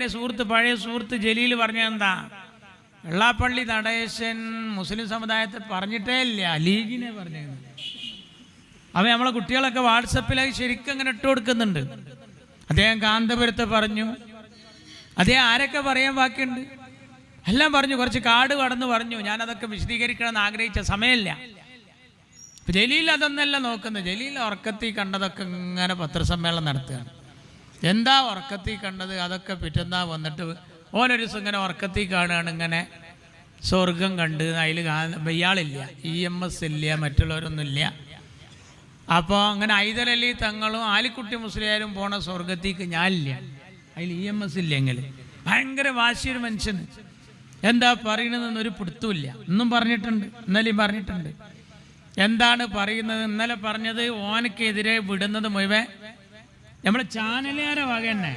എന്റെ സുഹൃത്ത് പഴയ സുഹൃത്ത് ജലീൽ പറഞ്ഞ എന്താ? വെള്ളാപ്പള്ളി നടേശൻ മുസ്ലിം സമുദായത്തെ പറഞ്ഞിട്ടേ ഇല്ല ലീഗിനെ പറഞ്ഞത് അവ നമ്മളെ കുട്ടികളൊക്കെ വാട്സപ്പിലായി ശരിക്കും അങ്ങനെ ഇട്ട് കൊടുക്കുന്നുണ്ട്. അദ്ദേഹം കാന്തപുരത്ത് പറഞ്ഞു. അദ്ദേഹം ആരൊക്കെ പറയാൻ ബാക്കിയുണ്ട് എല്ലാം പറഞ്ഞു കുറച്ച് കാട് കടന്ന് പറഞ്ഞു. ഞാനതൊക്കെ വിശദീകരിക്കണമെന്ന് ആഗ്രഹിച്ച സമയമില്ല. ജലീൽ അതൊന്നല്ല നോക്കുന്നത്. ജലീൽ ഉറക്കത്തിൽ കണ്ടതൊക്കെ ഇങ്ങനെ പത്രസമ്മേളനം നടത്തുകയാണ്. എന്താ ഉറക്കത്തിൽ കണ്ടത്? അതൊക്കെ പിറ്റന്നാ വന്നിട്ട് ഓനൊരു ദിവസം ഇങ്ങനെ ഉറക്കത്തിൽ കാണുകയാണ് ഇങ്ങനെ സ്വർഗം കണ്ട് അതിൽ ഇയാളില്ല ഇ എം എസ് ഇല്ല മറ്റുള്ളവരൊന്നുമില്ല. അപ്പോൾ അങ്ങനെ ഐതലലി തങ്ങളും ആലിക്കുട്ടി മുസ്ലിയാരും പോണ സ്വർഗത്തേക്ക് ഞാനില്ല. അതിൽ ഇ എം എസ് ഇല്ലെങ്കിൽ ഭയങ്കര വാശിയൊരു മനുഷ്യന്. എന്താ പറയണതെന്നൊരു പിടുത്തുമില്ല ഇന്നും പറഞ്ഞിട്ടുണ്ട് ഇന്നലെയും പറഞ്ഞിട്ടുണ്ട്. എന്താണ് പറയുന്നത്? ഇന്നലെ പറഞ്ഞത് ഓനക്കെതിരെ വിടുന്നത് മുഴുവൻ നമ്മളെ ചാനലുകാരെ വക തന്നെ.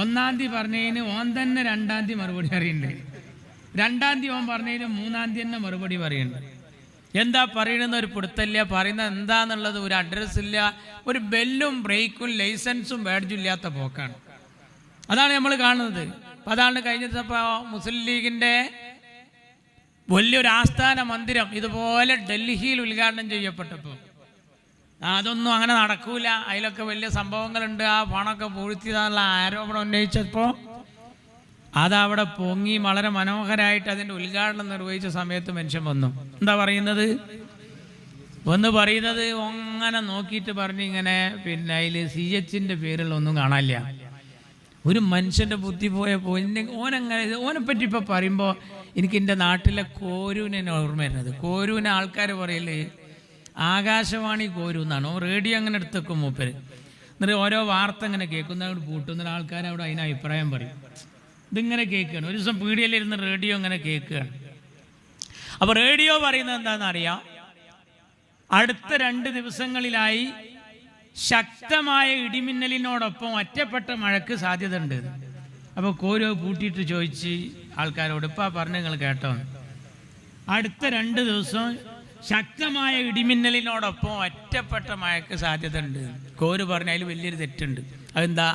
ഒന്നാം തീയതി പറഞ്ഞതിന് ഓൻ തന്നെ രണ്ടാം തീയതി മറുപടി അറിയുന്നുണ്ട് രണ്ടാം തീയതി ഓൻ പറഞ്ഞതിന് മൂന്നാം തീയതി തന്നെ മറുപടി പറയുന്നുണ്ട്. എന്താ പറയണെന്ന് ഒരു പിടുത്തല്ല പറയുന്നത് എന്താന്നുള്ളത് ഒരു അഡ്രസ്സ് ഇല്ല. ഒരു ബെല്ലും ബ്രേക്കും ലൈസൻസും ബാഡ്ജും ഇല്ലാത്ത പോക്കാണ്. അതാണ് നമ്മൾ കാണുന്നത്. അതാണ് കഴിഞ്ഞ മുസ്ലിം ലീഗിന്റെ വലിയൊരു ആസ്ഥാന മന്ദിരം ഇതുപോലെ ഡൽഹിയിൽ ഉദ്ഘാടനം ചെയ്യപ്പെട്ടപ്പോൾ. അതൊന്നും അങ്ങനെ നടക്കൂല. അതിലൊക്കെ വലിയ സംഭവങ്ങളുണ്ട്. ആ പണമൊക്കെ പൂഴ്ത്തിയതാണുള്ള ആരോപണം ഉന്നയിച്ചപ്പോൾ അതവിടെ പൊങ്ങി വളരെ മനോഹരമായിട്ട് അതിന്റെ ഉദ്ഘാടനം നിർവഹിച്ച സമയത്ത് മനുഷ്യൻ വന്നു. എന്താ പറയുന്നത്? ഒന്ന് പറയുന്നത് അങ്ങനെ നോക്കിയിട്ട് പറഞ്ഞ് ഇങ്ങനെ പിന്നെ അതിൽ സി എച്ചിന്റെ പേരിലൊന്നും കാണാനില്ല. ഒരു മനുഷ്യന്റെ ബുദ്ധി പോയ പോയി ഓനങ്ങനെ ഓനെപ്പറ്റി പറ്റി ഇപ്പോൾ പറയുമ്പോൾ എനിക്ക് എന്റെ നാട്ടിലെ കോരൂനെ ഓർമ്മ വരുന്നത്. കോരൂനെ ആൾക്കാർ പറയൽ ആകാശവാണി കോരുന്നാണ് റേഡിയോ അങ്ങനെ എടുത്തേക്കും മൂപ്പര്. എന്നിട്ട് ഓരോ വാർത്ത ഇങ്ങനെ കേൾക്കുന്ന പൂട്ടുന്ന ആൾക്കാർ അവിടെ അതിന് അഭിപ്രായം പറയും. ഇതിങ്ങനെ കേൾക്കുകയാണ് ഒരു ദിവസം പീടിയയിലിരുന്ന് റേഡിയോ ഇങ്ങനെ കേൾക്കുകയാണ് അപ്പോൾ റേഡിയോ പറയുന്നത് എന്താണെന്ന് അറിയാം? അടുത്ത രണ്ട് ദിവസങ്ങളിലായി ശക്തമായ ഇടിമിന്നലിനോടൊപ്പം ഒറ്റപ്പെട്ട മഴയ്ക്ക് സാധ്യതയുണ്ട്. അപ്പോൾ കോരോ പൂട്ടിയിട്ട് ചോദിച്ച് ആൾക്കാരോട് ഇപ്പം പറഞ്ഞു നിങ്ങൾ കേട്ടോ അടുത്ത രണ്ട് ദിവസം ശക്തമായ ഇടിമിന്നലിനോടൊപ്പം ഒറ്റപ്പെട്ട മഴയ്ക്ക് സാധ്യത ഉണ്ട് കോര് പറഞ്ഞ അതിൽ വലിയൊരു തെറ്റുണ്ട്. അതെന്താ?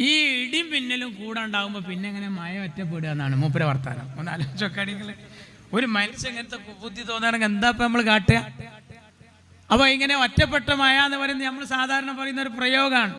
ഈ ഇടിമിന്നലും മിന്നലും കൂടെ ഉണ്ടാകുമ്പോൾ പിന്നെ എങ്ങനെ മഴ ഒറ്റപ്പെടുക എന്നാണ് മൂപ്പര വർത്താനം. ഒന്ന് ആലോചിച്ചൊക്കെ ഒരു മനുഷ്യൻ ഇങ്ങനത്തെ ബുദ്ധി തോന്നാണെങ്കിൽ എന്താ ഇപ്പം നമ്മൾ കാട്ടുക? അപ്പോൾ ഇങ്ങനെ ഒറ്റപ്പെട്ട മഴ എന്ന് പറയുന്നത് നമ്മൾ സാധാരണ പറയുന്ന ഒരു പ്രയോഗമാണ്.